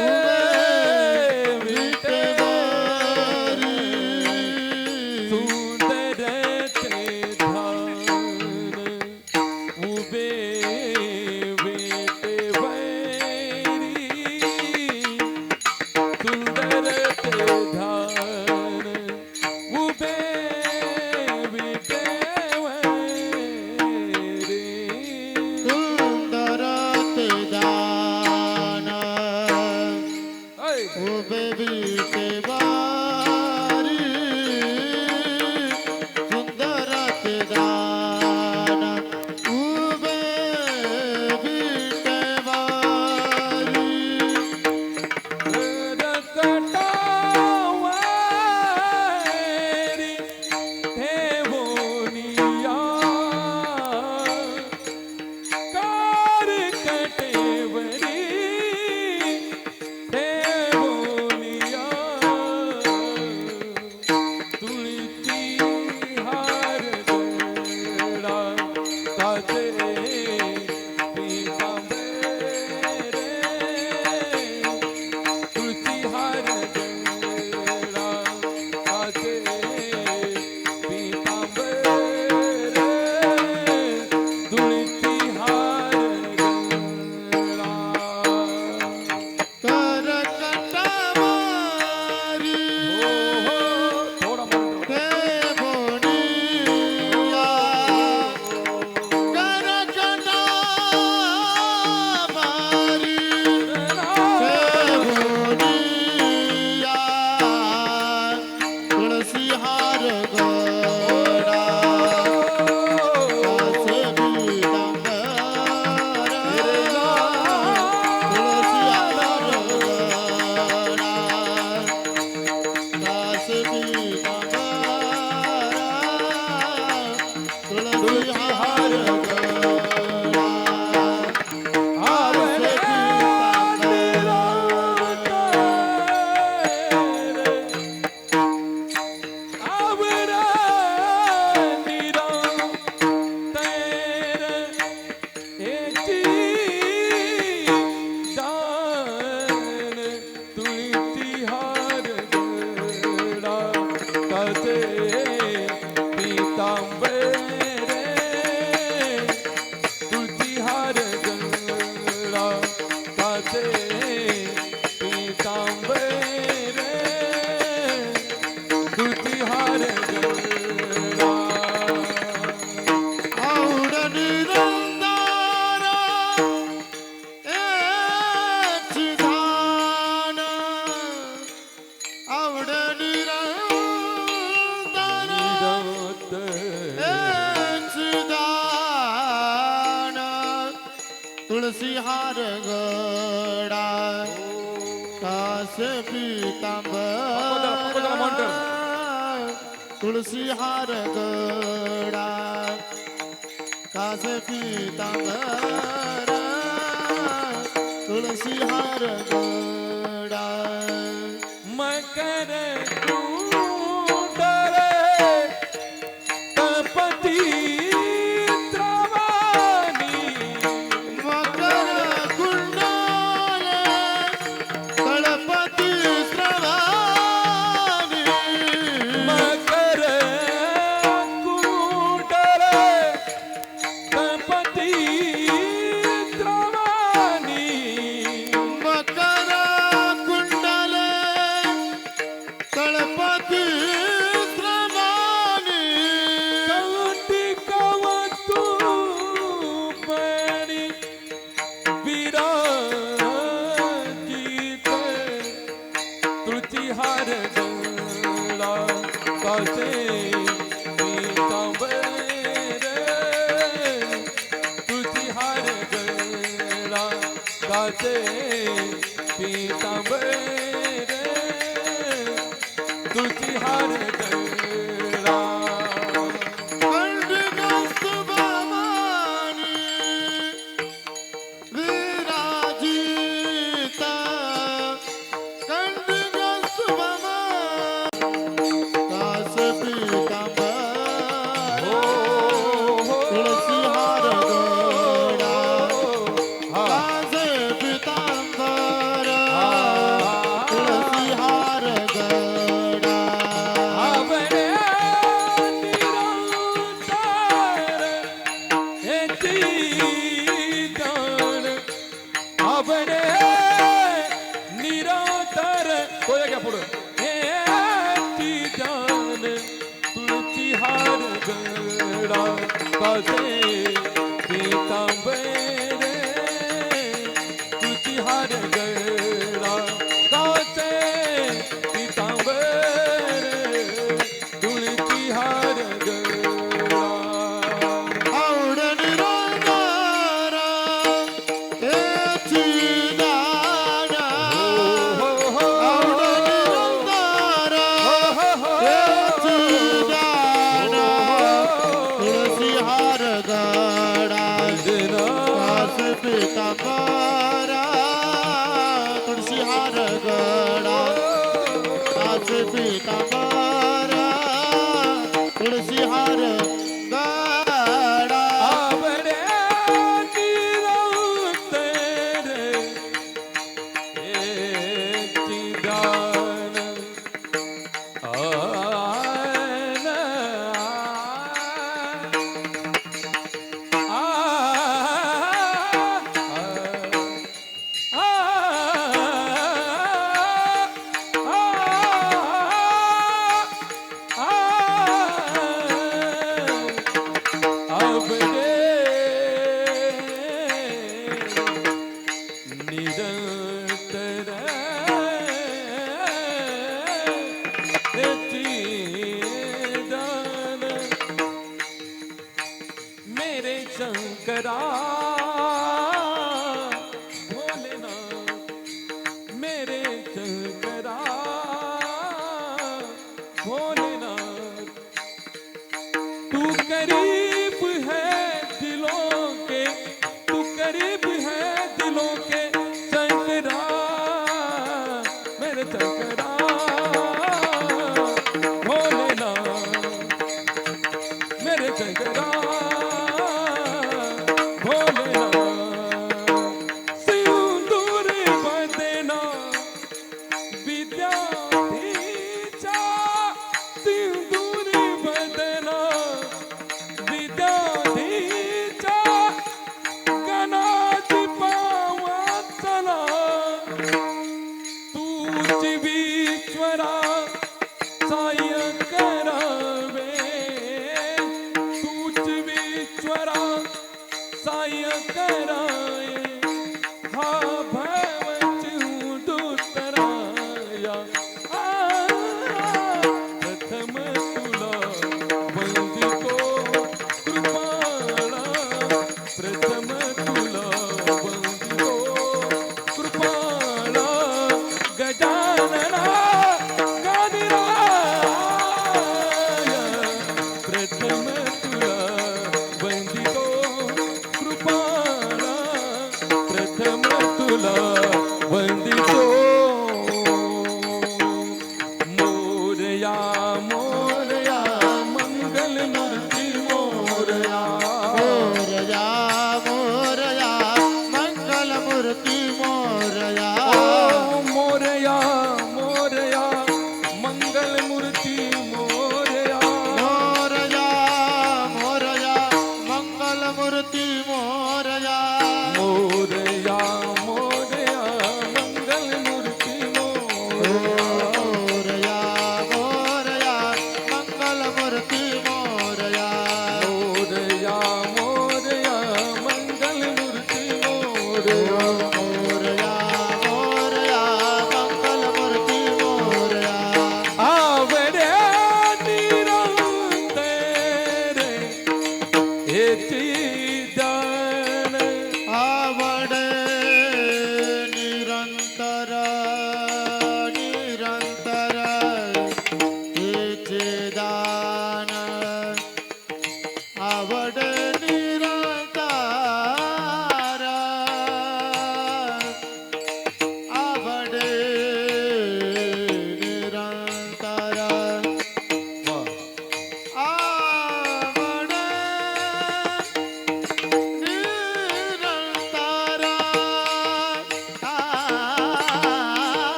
Yeah. Yeah, yeah. ਹਰ ਗੜਾ ਕਾਸ ਪੀਤੰਬ ਤੁਲਸੀ ਹਰ ਗੜਾ ਕਾਸ ਪੀਤੰਬ ਤੁਲਸੀ ਹਰ ਗੜਾ ਮੈਂ ਕਰੇ शंकरा विश्वरा साय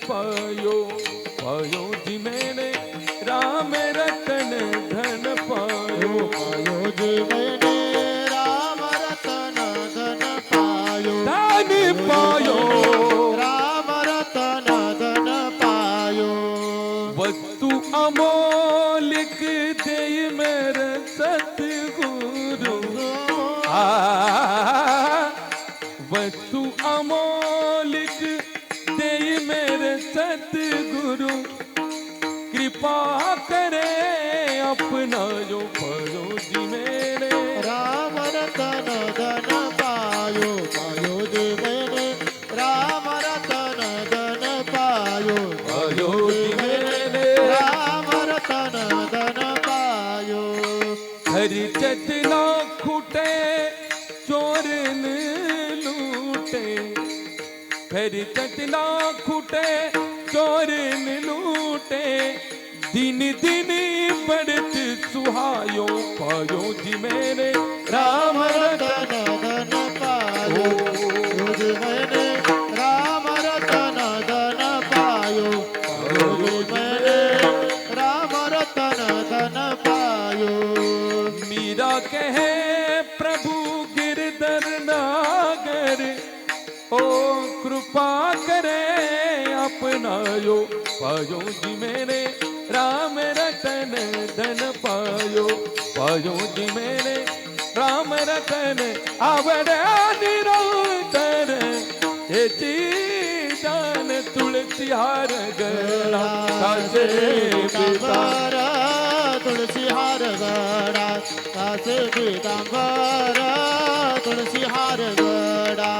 પયો પયો જીમેને રામે રતન ધન પયો. પયો જીમેને कृपा करे अपना जो परो जी मेरे राम रतन धन पायो पायो जी मैंने राम रतन धन पायो परो जी मेरे राम रतन धन पायो हरि चतना खुटे चोरन लूटे हरि चतना खुटे चोरन लूटे दिन दिन बढ़त सुहायो पायो जी मेरे राम रतन। पायो। युग मैंने राम रतन धन पायो। युग मैंने राम रतन धन पायो। मीरा कहे प्रभु गिरधर नागर ओ कृपा करे अपनायो। पायो जी मेरे राम रतन धन पायो पायो जी मेरे। राम रतन आवड़े निरंतर हे दान तुलसी हार गला कासे पिता हार गडा कासे पीतांबर तुळशी हार गडा